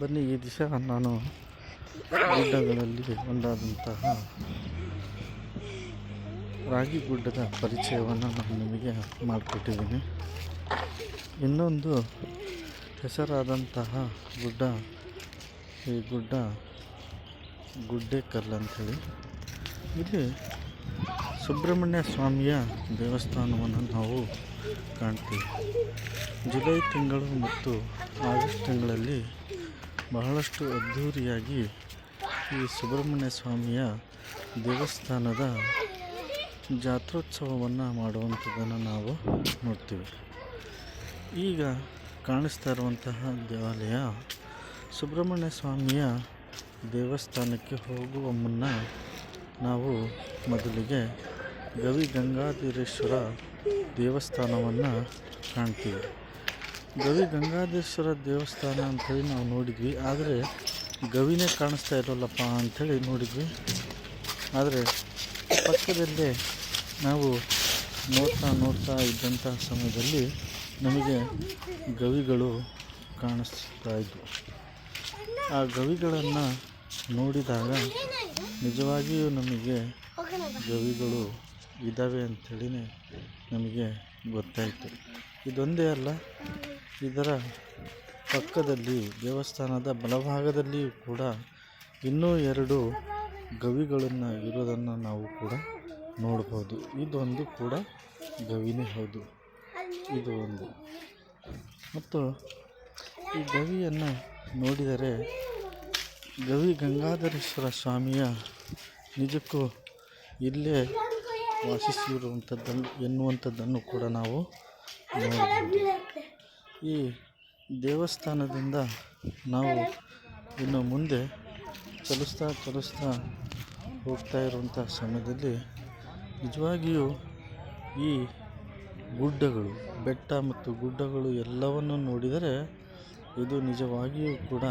ಬನ್ನಿ, ಈ ದಿವಸ ನಾನು ಗುಡ್ಡಗಳಲ್ಲಿ ಒಂದಾದಂತಹ ರಾಗಿ ಗುಡ್ಡದ ಪರಿಚಯವನ್ನು ನಾನು ನಿಮಗೆ ಮಾಡಿಕೊಟ್ಟಿದ್ದೀನಿ. ಇನ್ನೊಂದು ಹೆಸರಾದಂತಹ ಗುಡ್ಡ, ಈ ಗುಡ್ಡ ಗುಡ್ಡೆಕಲ್ಲು ಅಂಥೇಳಿ. ಇಲ್ಲಿ ಸುಬ್ರಹ್ಮಣ್ಯ ಸ್ವಾಮಿಯ ದೇವಸ್ಥಾನವನ್ನು ನಾವು ಕಾಣ್ತೀವಿ. ಜುಲೈ ತಿಂಗಳು ಮತ್ತು ಆಗಸ್ಟ್ ತಿಂಗಳಲ್ಲಿ ಬಹಳಷ್ಟು ಅದ್ಧೂರಿಯಾಗಿ ಈ ಸುಬ್ರಹ್ಮಣ್ಯ ಸ್ವಾಮಿಯ ದೇವಸ್ಥಾನದ ಜಾತ್ರೋತ್ಸವವನ್ನು ಮಾಡುವಂಥದ್ದನ್ನು ನಾವು ನೋಡ್ತೀವಿ. ಈಗ ಕಾಣಿಸ್ತಾ ಇರುವಂತಹ ದೇವಾಲಯ ಸುಬ್ರಹ್ಮಣ್ಯ ಸ್ವಾಮಿಯ ದೇವಸ್ಥಾನಕ್ಕೆ ಹೋಗುವ ಮುನ್ನ ನಾವು ಮೊದಲಿಗೆ ಗವಿ ಗಂಗಾಧೀರೇಶ್ವರ ದೇವಸ್ಥಾನವನ್ನು ಕಾಣ್ತೀವಿ. ಗವಿ ಗಂಗಾಧೇಶ್ವರ ದೇವಸ್ಥಾನ ಅಂಥೇಳಿ ನಾವು ನೋಡಿದ್ವಿ. ಆದರೆ ಗವಿನೇ ಕಾಣಿಸ್ತಾ ಇರೋಲ್ಲಪ್ಪ ಅಂಥೇಳಿ ನೋಡಿದ್ವಿ. ಆದರೆ ಪಕ್ಕದಲ್ಲೇ ನಾವು ನೋಡ್ತಾ ನೋಡ್ತಾ ಇದ್ದಂಥ ಸಮಯದಲ್ಲಿ ನಮಗೆ ಗವಿಗಳು ಕಾಣಿಸ್ತಾ ಇದ್ವು. ಆ ಗವಿಗಳನ್ನು ನೋಡಿದಾಗ ನಿಜವಾಗಿಯೂ ನಮಗೆ ಗವಿಗಳು ಇದ್ದಾವೆ ಅಂಥೇಳಿ ನಮಗೆ ಗೊತ್ತಾಯಿತು. ಇದೊಂದೇ ಅಲ್ಲ ಇದರ ಪಕ್ಕದಲ್ಲಿ ದೇವಸ್ಥಾನದ ಬಲಭಾಗದಲ್ಲಿಯೂ ಕೂಡ ಇನ್ನೂ ಎರಡು ಗವಿಗಳನ್ನು ಇರೋದನ್ನು ನಾವು ಕೂಡ ನೋಡ್ಬೋದು. ಇದೊಂದು ಕೂಡ ಗವಿನೇ ಹೌದು. ಇದು ಒಂದು. ಮತ್ತು ಈ ಗವಿಯನ್ನು ನೋಡಿದರೆ ಗವಿ ಗಂಗಾಧರೇಶ್ವರ ಸ್ವಾಮಿಯ ನಿಜಕ್ಕೂ ಇಲ್ಲೇ ವಾಸಿಸಿರುವಂಥದ್ದನ್ನು ಎನ್ನುವಂಥದ್ದನ್ನು ಕೂಡ ನಾವು ನೋಡಬಹುದು ಈ ದೇವಸ್ಥಾನದಿಂದ ನಾವು ಇನ್ನು ಮುಂದೆ ಚಲಿಸ್ತಾ ಚಲಿಸ್ತಾ ಹೋಗ್ತಾ ಇರುವಂಥ ಸಮಯದಲ್ಲಿ ನಿಜವಾಗಿಯೂ ಈ ಗುಡ್ಡಗಳು, ಬೆಟ್ಟ ಮತ್ತು ಗುಡ್ಡಗಳು ಎಲ್ಲವನ್ನು ನೋಡಿದರೆ ಇದು ನಿಜವಾಗಿಯೂ ಕೂಡ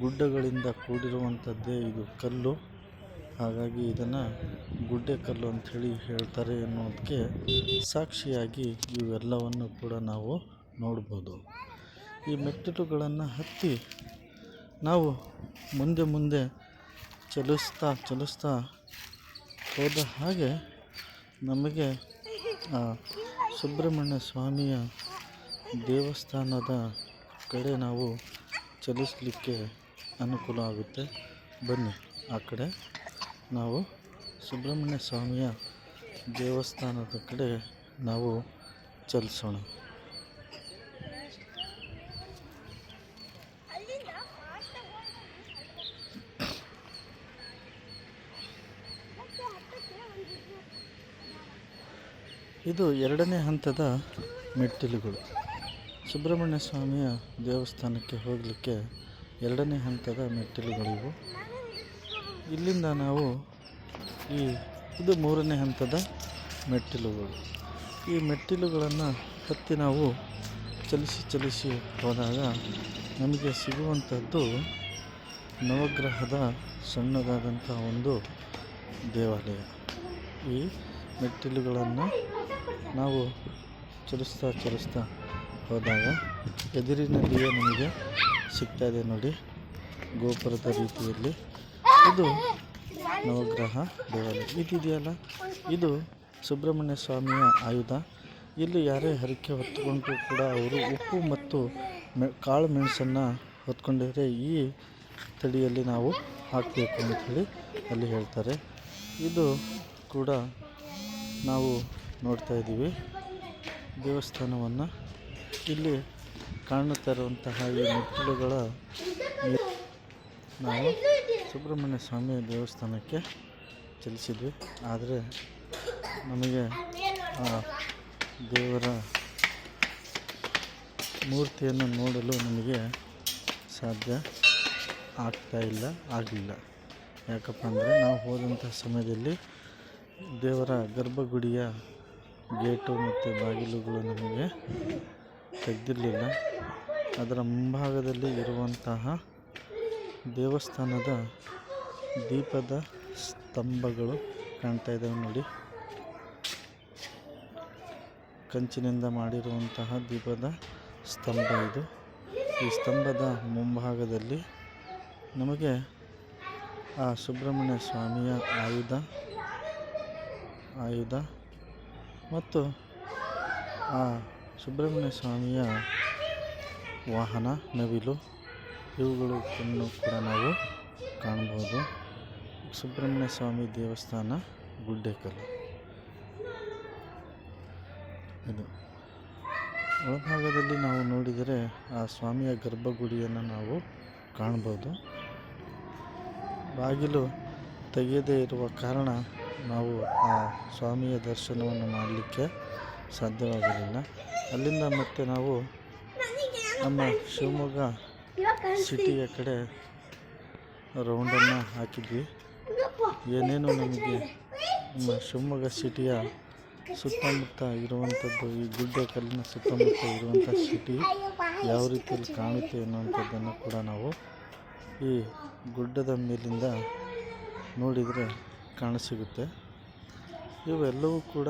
ಗುಡ್ಡಗಳಿಂದ ಕೂಡಿರುವಂಥದ್ದೇ ಇದು ಕಲ್ಲು. ಹಾಗಾಗಿ ಇದನ್ನು ಗುಡ್ಡೆ ಕಲ್ಲು ಅಂಥೇಳಿ ಹೇಳ್ತಾರೆ ಎನ್ನುವುದಕ್ಕೆ ಸಾಕ್ಷಿಯಾಗಿ ಇವೆಲ್ಲವನ್ನು ಕೂಡ ನಾವು ನೋಡ್ಬೋದು. ಈ ಮೆಟ್ಟಿಲುಗಳನ್ನು ಹತ್ತಿ ನಾವು ಮುಂದೆ ಮುಂದೆ ಚಲಿಸ್ತಾ ಚಲಿಸ್ತಾ ಹೋದ ಹಾಗೆ ನಮಗೆ, ಆ, ಸುಬ್ರಹ್ಮಣ್ಯ ಸ್ವಾಮಿಯ ದೇವಸ್ಥಾನದ ಕಡೆ ನಾವು ಚಲಿಸಲಿಕ್ಕೆ ಅನುಕೂಲ ಆಗುತ್ತೆ. ಬನ್ನಿ, ಆ ಕಡೆ ನಾವು ಸುಬ್ರಹ್ಮಣ್ಯ ಸ್ವಾಮಿಯ ದೇವಸ್ಥಾನದ ಕಡೆ ನಾವು ಚಲಿಸೋಣ. ಇದು ಎರಡನೇ ಹಂತದ ಮೆಟ್ಟಿಲುಗಳು. ಸುಬ್ರಹ್ಮಣ್ಯ ಸ್ವಾಮಿಯ ದೇವಸ್ಥಾನಕ್ಕೆ ಹೋಗಲಿಕ್ಕೆ ಎರಡನೇ ಹಂತದ ಮೆಟ್ಟಿಲುಗಳಿವು. ಇಲ್ಲಿಂದ ನಾವು ಈ, ಇದು ಮೂರನೇ ಹಂತದ ಮೆಟ್ಟಿಲುಗಳು. ಈ ಮೆಟ್ಟಿಲುಗಳನ್ನು ಹತ್ತಿ ನಾವು ಚಲಿಸಿ ಚಲಿಸಿ ಹೋದಾಗ ನಮಗೆ ಸಿಗುವಂಥದ್ದು ನವಗ್ರಹದ ಸಣ್ಣದಾದಂಥ ಒಂದು ದೇವಾಲಯ. ಈ ಮೆಟ್ಟಿಲುಗಳನ್ನು ನಾವು ಚಲಿಸ್ತಾ ಚಲಿಸ್ತಾ ಹೋದಾಗ ಎದುರಿನಲ್ಲಿಯೇ ನಮಗೆ ಸಿಗ್ತಾ ಇದೆ ನೋಡಿ ಗೋಪುರದ ರೀತಿಯಲ್ಲಿ. ಇದು ನವಗ್ರಹ ದೇವಾಲಯ. ಇದಿದೆಯಲ್ಲ? ಇದು ಸುಬ್ರಹ್ಮಣ್ಯ ಸ್ವಾಮಿಯ ಆಯುಧ. ಇಲ್ಲಿ ಯಾರೇ ಹರಕೆ ಹೊತ್ತುಕೊಂಡ್ರೂ ಕೂಡ ಅವರು ಉಪ್ಪು ಮತ್ತು ಮೆ, ಕಾಳು ಮೆಣಸನ್ನು ಹೊತ್ಕೊಂಡಿದ್ರೆ ಈ ತಡಿಯಲ್ಲಿ ನಾವು ಹಾಕಬೇಕು ಅಂಥೇಳಿ ಅಲ್ಲಿ ಹೇಳ್ತಾರೆ. ಇದು ಕೂಡ ನಾವು ನೋಡ್ತಾ ಇದ್ದೀವಿ. ದೇವಸ್ಥಾನವನ್ನು ಇಲ್ಲಿ ಕಾಣುತ್ತಾ ಇರುವಂತಹ ಈ ಮೆಟ್ಟಿಲುಗಳ ನಾವು ಸುಬ್ರಹ್ಮಣ್ಯ ಸ್ವಾಮಿ ದೇವಸ್ಥಾನಕ್ಕೆ ಚಲಿಸಿದ್ವಿ. ಆದರೆ ನಮಗೆ ದೇವರ ಮೂರ್ತಿಯನ್ನು ನೋಡಲು ನಮಗೆ ಸಾಧ್ಯ ಆಗ್ತಾ ಇಲ್ಲ, ಆಗಲಿಲ್ಲ. ಯಾಕಪ್ಪ ಅಂದರೆ ನಾವು ಹೋದಂಥ ಸಮಯದಲ್ಲಿ ದೇವರ ಗರ್ಭಗುಡಿಯ ಗೇಟು ಮತ್ತು ಬಾಗಿಲುಗಳು ನಮಗೆ ತೆಗೆದಿರಲಿಲ್ಲ. ಅದರ ಮುಂಭಾಗದಲ್ಲಿ ಇರುವಂತಹ ದೇವಸ್ಥಾನದ ದೀಪದ ಸ್ತಂಭಗಳು ಕಾಣ್ತಾ ಇದ್ದಾವೆ ನೋಡಿ. ಕಂಚಿನಿಂದ ಮಾಡಿರುವಂತಹ ದೀಪದ ಸ್ತಂಭ ಇದು. ಈ ಸ್ತಂಭದ ಮುಂಭಾಗದಲ್ಲಿ ನಮಗೆ ಆ ಸುಬ್ರಹ್ಮಣ್ಯ ಸ್ವಾಮಿಯ ಆಯುಧ ಆಯುಧ ಮತ್ತು ಆ ಸುಬ್ರಹ್ಮಣ್ಯ ಸ್ವಾಮಿಯ ವಾಹನ, ನವಿಲು, ಇವುಗಳು ಕೂಡ ನಾವು ಕಾಣ್ಬೋದು ಸುಬ್ರಹ್ಮಣ್ಯ ಸ್ವಾಮಿ ದೇವಸ್ಥಾನ ಗುಡ್ಡೆಕಲ್ಲು ಇದು ಒಳಭಾಗದಲ್ಲಿ ನಾವು ನೋಡಿದರೆ ಆ ಸ್ವಾಮಿಯ ಗರ್ಭಗುಡಿಯನ್ನು ನಾವು ಕಾಣ್ಬೋದು ಬಾಗಿಲು ತೆಗೆಯದೇ ಇರುವ ಕಾರಣ ನಾವು, ಆ, ಸ್ವಾಮಿಯ ದರ್ಶನವನ್ನು ಮಾಡಲಿಕ್ಕೆ ಸಾಧ್ಯವಾಗಲಿಲ್ಲ. ಅಲ್ಲಿಂದ ಮತ್ತೆ ನಾವು ನಮ್ಮ ಶಿವಮೊಗ್ಗ ಸಿಟಿಯ ಕಡೆ ರೌಂಡನ್ನು ಹಾಕಿದ್ವಿ. ಏನೇನು ನಮಗೆ ನಮ್ಮ ಶಿವಮೊಗ್ಗ ಸಿಟಿಯ ಸುತ್ತಮುತ್ತ ಇರುವಂಥದ್ದು, ಈ ಗುಡ್ಡ ಕಲ್ಲಿನ ಸುತ್ತಮುತ್ತ ಇರುವಂಥ ಸಿಟಿ ಯಾವ ರೀತಿಯಲ್ಲಿ ಕಾಣುತ್ತೆ ಅನ್ನುವಂಥದ್ದನ್ನು ಕೂಡ ನಾವು ಈ ಗುಡ್ಡದ ಮೇಲಿಂದ ನೋಡಿದರೆ ಕಾಣಸಿಗುತ್ತೆ. ಇವೆಲ್ಲವೂ ಕೂಡ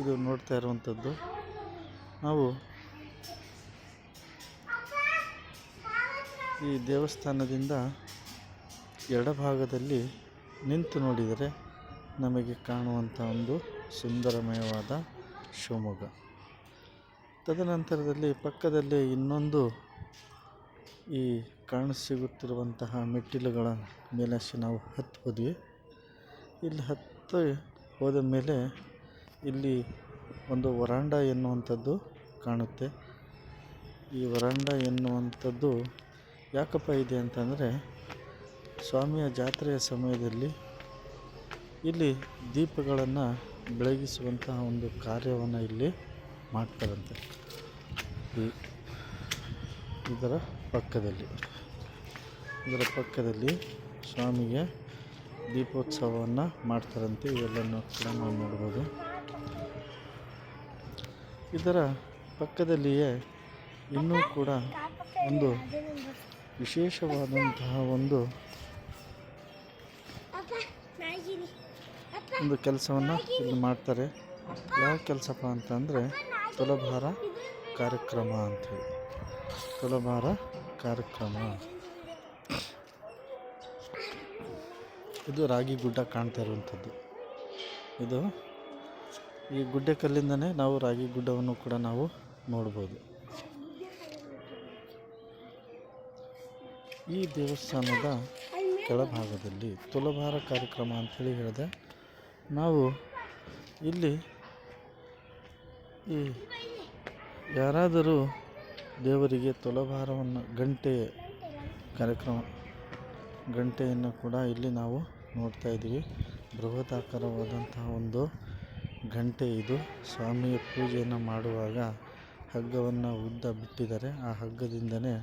ಇದು ನೋಡ್ತಾ ಇರುವಂಥದ್ದು. ನಾವು ಈ ದೇವಸ್ಥಾನದಿಂದ ಎಡಭಾಗದಲ್ಲಿ ನಿಂತು ನೋಡಿದರೆ ನಮಗೆ ಕಾಣುವಂಥ ಒಂದು ಸುಂದರಮಯವಾದ ಶಿವಮೊಗ್ಗ. ತದನಂತರದಲ್ಲಿ ಪಕ್ಕದಲ್ಲಿ ಇನ್ನೊಂದು ಈ ಕಾಣಸಿಗುತ್ತಿರುವಂತಹ ಮೆಟ್ಟಿಲುಗಳ ಮೇಲೆ ನಾವು ಹತ್ತು ಇಲ್ಲಿ ಹತ್ತು ಹೋದ ಮೇಲೆ ಇಲ್ಲಿ ಒಂದು ವರಾಂಡ ಎನ್ನುವಂಥದ್ದು ಕಾಣುತ್ತೆ. ಈ ವರಾಂಡ ಎನ್ನುವಂಥದ್ದು ಯಾಕಪ್ಪ ಇದೆ ಅಂತಂದರೆ ಸ್ವಾಮಿಯ ಜಾತ್ರೆಯ ಸಮಯದಲ್ಲಿ ಇಲ್ಲಿ ದೀಪಗಳನ್ನು ಬೆಳಗಿಸುವಂತಹ ಒಂದು ಕಾರ್ಯವನ್ನು ಇಲ್ಲಿ ಮಾಡ್ತಾರಂತೆ. ಈ ಇದರ ಪಕ್ಕದಲ್ಲಿ ಇದರ ಪಕ್ಕದಲ್ಲಿ ಸ್ವಾಮಿಗೆ ದೀಪೋತ್ಸವವನ್ನು ಮಾಡ್ತಾರಂತೆ, ಇವೆಲ್ಲನೂ ಕೂಡ ನಾವು ನೋಡ್ಬೋದು. ಇದರ ಪಕ್ಕದಲ್ಲಿಯೇ ಇನ್ನೂ ಕೂಡ ಒಂದು ವಿಶೇಷವಾದಂತಹ ಒಂದು ಒಂದು ಕೆಲಸವನ್ನು ಇಲ್ಲಿ ಮಾಡ್ತಾರೆ. ಯಾವ ಕೆಲಸಪ್ಪ ಅಂತಂದರೆ ತುಲಭಾರ ಕಾರ್ಯಕ್ರಮ ಅಂತೇಳಿ ತುಲಭಾರ ಕಾರ್ಯಕ್ರಮ. ಇದು ರಾಗಿ ಗುಡ್ಡ ಕಾಣ್ತಾ ಇರುವಂಥದ್ದು. ಇದು ಈ ಗುಡ್ಡೆ ಕಲ್ಲಿಂದನೇ ನಾವು ರಾಗಿ ಗುಡ್ಡವನ್ನು ಕೂಡ ನಾವು ನೋಡ್ಬೋದು. ಈ ದೇವಸ್ಥಾನದ ಕೆಳಭಾಗದಲ್ಲಿ ತುಲಭಾರ ಕಾರ್ಯಕ್ರಮ ಅಂಥೇಳಿ ಹೇಳಿದೆ. ನಾವು ಇಲ್ಲಿ ಈ ಯಾರಾದರೂ ದೇವರಿಗೆ ತುಲಭಾರವನ್ನು ಗಂಟೆ ಕಾರ್ಯಕ್ರಮ ಗಂಟೆಯನ್ನು ಕೂಡ ಇಲ್ಲಿ ನಾವು ನೋಡ್ತಾ ಇದ್ದೀವಿ. ಬೃಹದಾಕಾರವಾದಂತಹ ಒಂದು ಗಂಟೆ ಇದು. ಸ್ವಾಮಿಯ ಪೂಜೆಯನ್ನು ಮಾಡುವಾಗ ಹಗ್ಗವನ್ನು ಉದ್ದ ಬಿಟ್ಟಿದ್ದಾರೆ. ಆ ಹಗ್ಗದಿಂದನೇ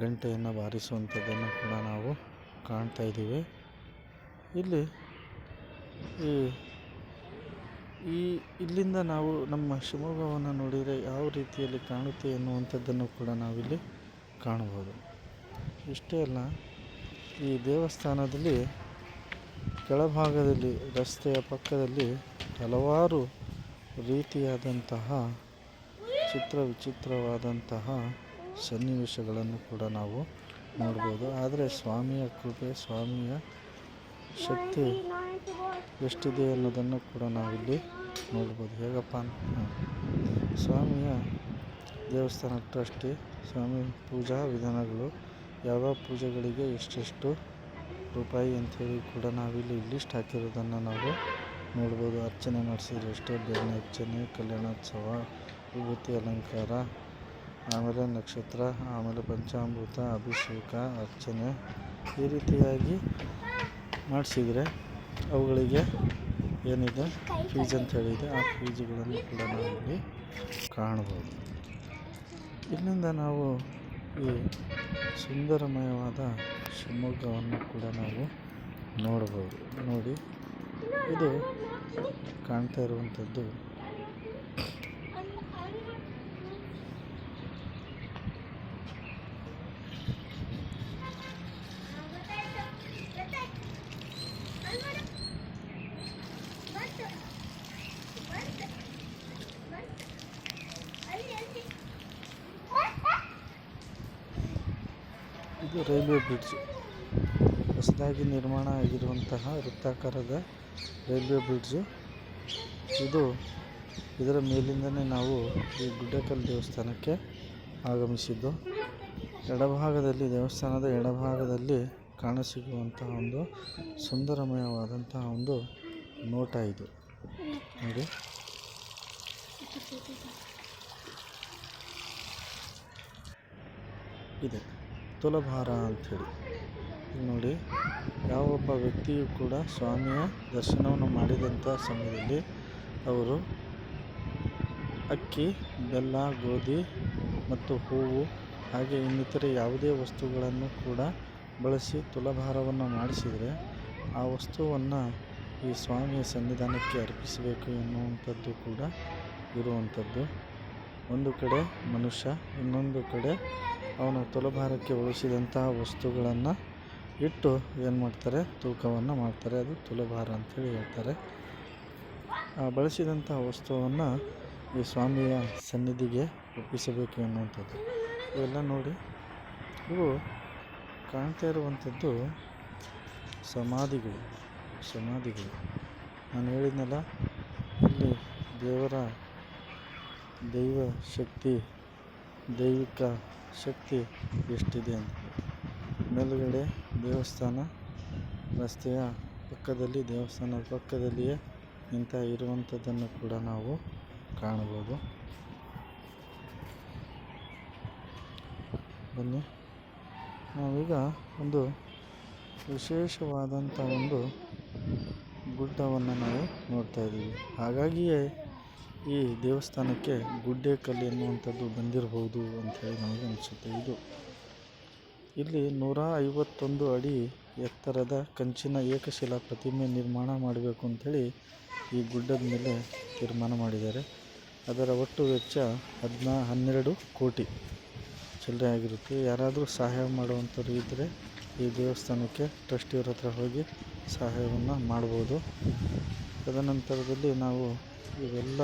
ಗಂಟೆಯನ್ನು ಬಾರಿಸುವಂಥದ್ದನ್ನು ಕೂಡ ನಾವು ಕಾಣ್ತಾ ಇದ್ದೀವಿ. ಇಲ್ಲಿ ಈ ಈ, ಇಲ್ಲಿಂದ ನಾವು ನಮ್ಮ ಶಿವಮೊಗ್ಗವನ್ನು ನೋಡಿದರೆ ಯಾವ ರೀತಿಯಲ್ಲಿ ಕಾಣುತ್ತೆ ಎನ್ನುವಂಥದ್ದನ್ನು ಕೂಡ ನಾವಿಲ್ಲಿ ಕಾಣಬಹುದು. ಇಷ್ಟೇ ಅಲ್ಲ ಈ ದೇವಸ್ಥಾನದಲ್ಲಿ ಕೆಳಭಾಗದಲ್ಲಿ, ರಸ್ತೆಯ ಪಕ್ಕದಲ್ಲಿ ಹಲವಾರು ರೀತಿಯಾದಂತಹ ಚಿತ್ರ ವಿಚಿತ್ರವಾದಂತಹ ಸನ್ನಿವೇಶಗಳನ್ನು ಕೂಡ ನಾವು ನೋಡ್ಬೋದು. ಆದರೆ ಸ್ವಾಮಿಯ ಕೃಪೆ, ಸ್ವಾಮಿಯ ಶಕ್ತಿ ಎಷ್ಟಿದೆ ಅನ್ನೋದನ್ನು ಕೂಡ ನಾವಿಲ್ಲಿ ನೋಡ್ಬೋದು. ಹೇಗಪ್ಪ ಸ್ವಾಮಿಯ ದೇವಸ್ಥಾನ ಟ್ರಸ್ಟಿ, ಸ್ವಾಮಿ ಪೂಜಾ ವಿಧಾನಗಳು ಯಾವ ಪೂಜೆಗಳಿಗೆ ಎಷ್ಟೆಷ್ಟು ರೂಪಾಯಿ ಅಂಥೇಳಿ ಕೂಡ ನಾವಿಲ್ಲಿ ಲಿಸ್ಟ್ ಹಾಕಿರೋದನ್ನು ನಾವು ನೋಡ್ಬೋದು. ಅರ್ಚನೆ ಮಾಡಿಸಿದ್ರೆ ಎಷ್ಟು ಬೆಣ್ಣೆ ಅರ್ಚನೆ, ಕಲ್ಯಾಣೋತ್ಸವ, ವಿಭೂತಿ ಅಲಂಕಾರ, ಆಮೇಲೆ ನಕ್ಷತ್ರ, ಆಮೇಲೆ ಪಂಚಾಮೃತ, ಅಭಿಷೇಕ, ಅರ್ಚನೆ ಈ ರೀತಿಯಾಗಿ ಮಾಡಿಸಿದರೆ ಅವುಗಳಿಗೆ ಏನಿದೆ? ಫೀಸ್ ಅಂತ ಹೇಳಿದೆ ಆ ಫೀಜುಗಳನ್ನು ಕೂಡ ನಾವಿಲ್ಲಿ ಕಾಣ್ಬೋದು. ಇಲ್ಲಿಂದ ನಾವು ಈ ಸುಂದರಮಯವಾದ ಶಿವಮೊಗ್ಗವನ್ನು ಕೂಡ ನಾವು ನೋಡ್ಬೋದು ನೋಡಿ ಇದು ಕಾಣ್ತಾ ಇರುವಂಥದ್ದು ಬ್ರಿಡ್ಜ್. ಹೊಸದಾಗಿ ನಿರ್ಮಾಣ ಆಗಿರುವಂತಹ ವೃತ್ತಾಕಾರದ ರೈಲ್ವೆ ಬ್ರಿಡ್ಜ್. ಇದು ಇದರ ಮೇಲಿಂದನೇ ನಾವು ಈ ಗುಡ್ಡಕಲ್ ದೇವಸ್ಥಾನಕ್ಕೆ ಆಗಮಿಸಿದ್ದು. ಎಡಭಾಗದಲ್ಲಿ, ದೇವಸ್ಥಾನದ ಎಡಭಾಗದಲ್ಲಿ ಕಾಣಸಿಗುವಂತಹ ಒಂದು ಸುಂದರಮಯವಾದಂತಹ ಒಂದು ನೋಟ ಇದು. ನೋಡಿ. ಇದೆ. ತುಲಭಾರ ಅಂಥೇಳಿ. ನೋಡಿ ಯಾವೊಬ್ಬ ವ್ಯಕ್ತಿಯು ಕೂಡ ಸ್ವಾಮಿಯ ದರ್ಶನವನ್ನು ಮಾಡಿದಂಥ ಸಮಯದಲ್ಲಿ ಅವರು ಅಕ್ಕಿ, ಬೆಲ್ಲ, ಗೋಧಿ ಮತ್ತು ಹೂವು, ಹಾಗೆ ಇನ್ನಿತರೆ ಯಾವುದೇ ವಸ್ತುಗಳನ್ನು ಕೂಡ ಬಳಸಿ ತುಲಾಭಾರವನ್ನು ಮಾಡಿಸಿದರೆ ಆ ವಸ್ತುವನ್ನು ಈ ಸ್ವಾಮಿಯ ಸನ್ನಿಧಾನಕ್ಕೆ ಅರ್ಪಿಸಬೇಕು ಎನ್ನುವಂಥದ್ದು ಕೂಡ ಇರುವಂಥದ್ದು. ಒಂದು ಕಡೆ ಮನುಷ್ಯ, ಇನ್ನೊಂದು ಕಡೆ ಅವನು ತುಲಾಭಾರಕ್ಕೆ ಉಳಿಸಿದಂತಹ ವಸ್ತುಗಳನ್ನು ಇಟ್ಟು ಏನು ಮಾಡ್ತಾರೆ? ತೂಕವನ್ನು ಮಾಡ್ತಾರೆ. ಅದು ತುಲಾಭಾರ ಅಂತೇಳಿ ಹೇಳ್ತಾರೆ. ಆ ಬಳಸಿದಂಥ ವಸ್ತುವನ್ನು ಈ ಸ್ವಾಮಿಯ ಸನ್ನಿಧಿಗೆ ಒಪ್ಪಿಸಬೇಕು ಎನ್ನುವಂಥದ್ದು. ಇವೆಲ್ಲ ನೋಡಿ, ಇವು ಕಾಣ್ತಾ ಇರುವಂಥದ್ದು ಸಮಾಧಿಗಳು ಸಮಾಧಿಗಳು. ನಾನು ಹೇಳಿದ್ನಲ್ಲ, ಇಲ್ಲಿ ದೇವರ ದೈವ ಶಕ್ತಿ ದೈವಿಕ ಶಕ್ತಿ ಎಷ್ಟಿದೆ ಅಂತ. ಮೇಲುಗಡೆ ದೇವಸ್ಥಾನ, ರಸ್ತೆಯ ಪಕ್ಕದಲ್ಲಿ, ದೇವಸ್ಥಾನದ ಪಕ್ಕದಲ್ಲಿಯೇ ನಿಂತ ಇರುವಂಥದ್ದನ್ನು ಕೂಡ ನಾವು ಕಾಣಬಹುದು. ಬನ್ನಿ. ನಾವೀಗ ಒಂದು ವಿಶೇಷವಾದಂಥ ಒಂದು ಗುಡ್ಡವನ್ನು ನಾವು ನೋಡ್ತಾ ಇದ್ದೀವಿ. ಹಾಗಾಗಿಯೇ ಈ ದೇವಸ್ಥಾನಕ್ಕೆ ಗುಡ್ಡೇಕಲ್ಲು ಎನ್ನುವಂಥದ್ದು ಬಂದಿರಬಹುದು ಅಂಥೇಳಿ ನಮಗೆ ಅನಿಸುತ್ತೆ. ಇದು ಇಲ್ಲಿ ನೂರ ಐವತ್ತೊಂದು ಅಡಿ ಎತ್ತರದ ಕಂಚಿನ ಏಕಶಿಲಾ ಪ್ರತಿಮೆ ನಿರ್ಮಾಣ ಮಾಡಬೇಕು ಅಂಥೇಳಿ ಈ ಗುಡ್ಡದ ಮೇಲೆ ತೀರ್ಮಾನ ಮಾಡಿದ್ದಾರೆ. ಅದರ ಒಟ್ಟು ವೆಚ್ಚ ಹದಿನಾ ಹನ್ನೆರಡು ಕೋಟಿ ಚಿಲ್ಲರೆ ಆಗಿರುತ್ತೆ. ಯಾರಾದರೂ ಸಹಾಯ ಮಾಡುವಂಥವ್ರು ಇದ್ದರೆ ಈ ದೇವಸ್ಥಾನಕ್ಕೆ ಟ್ರಸ್ಟಿಯವ್ರ ಹತ್ರ ಹೋಗಿ ಸಹಾಯವನ್ನು ಮಾಡ್ಬೋದು. ತದನಂತರದಲ್ಲಿ ನಾವು ಇವೆಲ್ಲ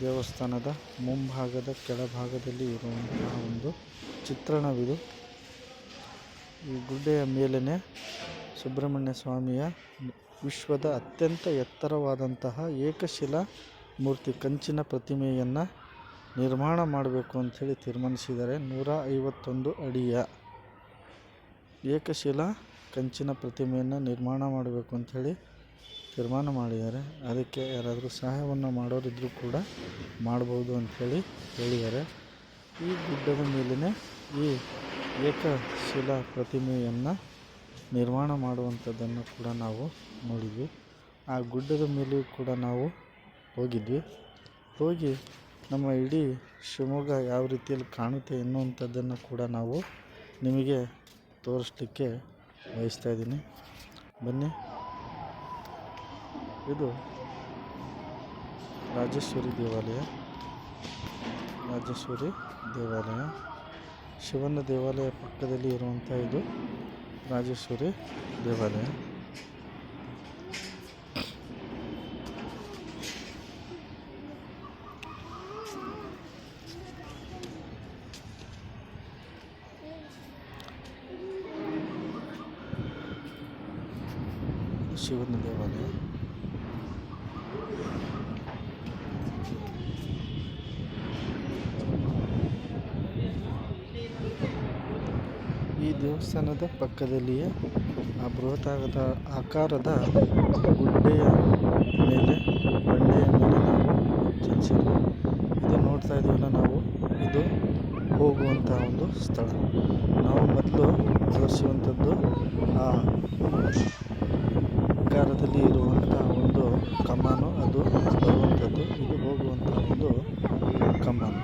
ದೇವಸ್ಥಾನದ ಮುಂಭಾಗದ ಕೆಳಭಾಗದಲ್ಲಿ ಇರುವಂತಹ ಒಂದು ಚಿತ್ರಣವಿದು. ಈ ಗುಡ್ಡೆಯ ಮೇಲೇನೆ ಸುಬ್ರಹ್ಮಣ್ಯ ಸ್ವಾಮಿಯ ವಿಶ್ವದ ಅತ್ಯಂತ ಎತ್ತರವಾದಂತಹ ಏಕಶಿಲಾ ಮೂರ್ತಿ ಕಂಚಿನ ಪ್ರತಿಮೆಯನ್ನು ನಿರ್ಮಾಣ ಮಾಡಬೇಕು ಅಂಥೇಳಿ ತೀರ್ಮಾನಿಸಿದ್ದಾರೆ. ನೂರ ಐವತ್ತೊಂದು ಅಡಿಯ ಏಕಶಿಲಾ ಕಂಚಿನ ಪ್ರತಿಮೆಯನ್ನು ನಿರ್ಮಾಣ ಮಾಡಬೇಕು ಅಂಥೇಳಿ ತೀರ್ಮಾನ ಮಾಡಿದ್ದಾರೆ. ಅದಕ್ಕೆ ಯಾರಾದರೂ ಸಹಾಯವನ್ನು ಮಾಡೋರಿದ್ದರೂ ಕೂಡ ಮಾಡ್ಬೋದು ಅಂಥೇಳಿ ಹೇಳಿದ್ದಾರೆ. ಈ ಗುಡ್ಡದ ಮೇಲಿನ ಈ ಏಕಶಿಲಾ ಪ್ರತಿಮೆಯನ್ನು ನಿರ್ಮಾಣ ಮಾಡುವಂಥದ್ದನ್ನು ಕೂಡ ನಾವು ನೋಡಿದ್ವಿ. ಆ ಗುಡ್ಡದ ಮೇಲೆಯೂ ಕೂಡ ನಾವು ಹೋಗಿದ್ವಿ. ಹೋಗಿ ನಮ್ಮ ಇಡೀ ಶಿವಮೊಗ್ಗ ಯಾವ ರೀತಿಯಲ್ಲಿ ಕಾಣುತ್ತೆ ಎನ್ನುವಂಥದ್ದನ್ನು ಕೂಡ ನಾವು ನಿಮಗೆ ತೋರಿಸ್ಲಿಕ್ಕೆ ಬಯಸ್ತಾ ಇದ್ದೀನಿ. ಬನ್ನಿ. ಇದು ರಾಜೇಶ್ವರಿ ದೇವಾಲಯ. ರಾಜೇಶ್ವರಿ ದೇವಾಲಯ. ಶಿವನ ದೇವಾಲಯ ಪಕ್ಕದಲ್ಲಿ ಇರುವಂಥ ಇದು ರಾಜೇಶ್ವರಿ ದೇವಾಲಯ ಇದು ಶಿವನ ದೇವಾಲಯ ಈ ದೇವಸ್ಥಾನದ ಪಕ್ಕದಲ್ಲಿಯೇ ಆ ಬೃಹತ್ತಾದ ಆಕಾರದ ಗುಡ್ಡೆಯ ಮೇಲೆ, ಬಂಡೆಯ ಮೇಲೆ ನಾವು ಚಲಿಸಿದ್ವಿ. ಇದು ನೋಡ್ತಾ ಇದ್ದೀವಲ್ಲ ನಾವು, ಇದು ಹೋಗುವಂಥ ಒಂದು ಸ್ಥಳ. ನಾವು ಮೊದಲು ತೋರಿಸುವಂಥದ್ದು ಆ ಆಕಾರದಲ್ಲಿ ಇರುವಂಥ ಒಂದು ಕಮಾನು, ಅದು ಬರುವಂಥದ್ದು. ಇದು ಹೋಗುವಂಥ ಒಂದು ಕಮಾನು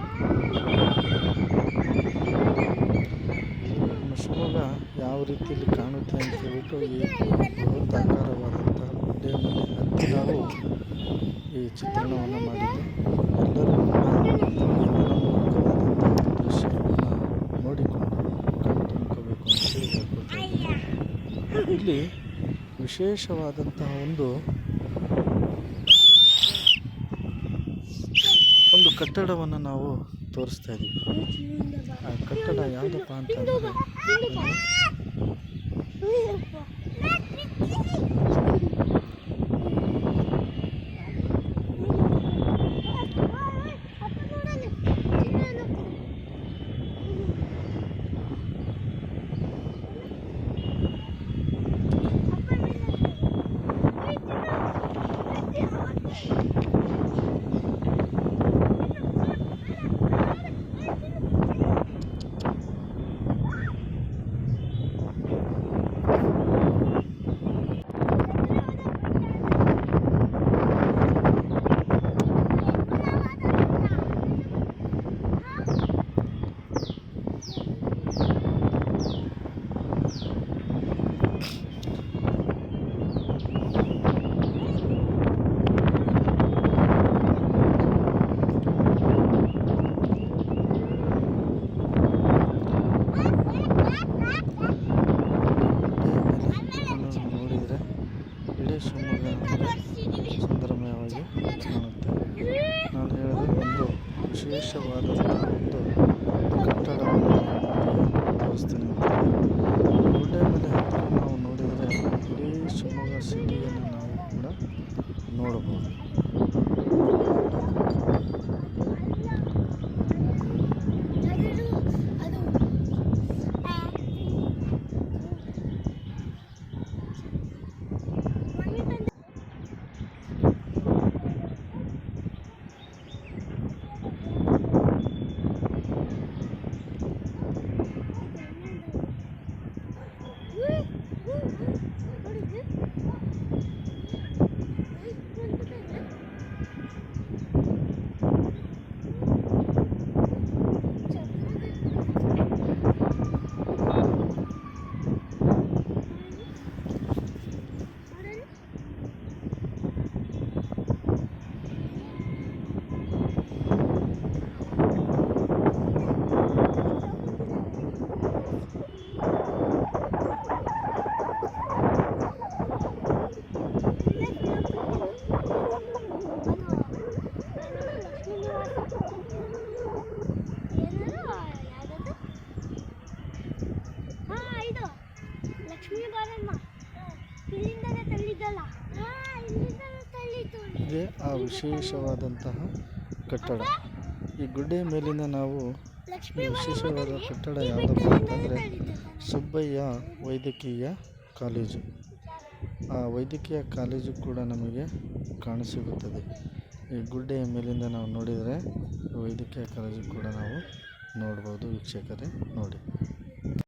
ನಮ್ಮ ಶಿವಮೊಗ್ಗ ಯಾವ ರೀತಿಯಲ್ಲಿ ಕಾಣುತ್ತೆ ಅಂತ ಹೇಳ್ಬಿಟ್ಟು ಈ ಬೃಹತ್ತಾಕಾರವಾದಂಥ ಗುಡ್ಡೆಯ ಮೇಲೆ ಹತ್ತಿ ನಾವು ಈ ಚಿತ್ರಣವನ್ನು ಮಾಡಿದ್ದು ಎಲ್ಲರೂ ಕೂಡ ಮನಮೋಹಕವಾದಂಥ ದೃಶ್ಯವನ್ನು ನೋಡಿಕೊಂಡು ಕಣ್ಣು ಅಂತ ಅಂತೇಳಿ ಹೇಳ್ಕೊಳ್ತಾ ಇಲ್ಲಿ ವಿಶೇಷವಾದಂತಹ ಒಂದು ಒಂದು ಕಟ್ಟಡವನ್ನು ನಾವು ತೋರಿಸ್ತಾ ಇದ್ದೀವಿ ಆ ಕಟ್ಟಡ ಯಾವುದಪ್ಪ ಅಂತಂದರೆ ನೋಡಿದರೆ ಇಡೀ ಶಿವಮೊಗ್ಗ ನಮಗೆ ಸುಂದರಮಯವಾಗಿ ಕಾಣುತ್ತೆ ನಾನು ಹೇಳಿದ್ರೆ ಒಂದು ವಿಶೇಷವಾದಂಥ ಒಂದು ಕಟ್ಟಡವನ್ನು ನಿಮಗೆ ತೋರಿಸ್ತೀನಿ ಗುಡ್ಡೆ ಮೇಲೆ ಹತ್ತಿ ನಾವು ನೋಡಿದರೆ ಇಡೀ ಶಿವಮೊಗ್ಗ ನಾವು ಕೂಡ ನೋಡಬಹುದು ವಿಶೇಷವಾದಂತಹ ಕಟ್ಟಡ. ಈ ಗುಡ್ಡೆ ಮೇಲಿನ ನಾವು ವಿಶೇಷವಾದ ಕಟ್ಟಡ ಯಾವುದಪ್ಪ ಅಂತಂದರೆ ಸುಬ್ಬಯ್ಯ ವೈದ್ಯಕೀಯ ಕಾಲೇಜು. ಆ ವೈದ್ಯಕೀಯ ಕಾಲೇಜು ಕೂಡ ನಮಗೆ ಕಾಣಸಿಗುತ್ತದೆ ಈ ಗುಡ್ಡೆಯ ಮೇಲಿಂದ ನಾವು ನೋಡಿದರೆ ವೈದ್ಯಕೀಯ ಕಾಲೇಜು ಕೂಡ ನಾವು ನೋಡ್ಬೋದು ವೀಕ್ಷಕರೇ ನೋಡಿ.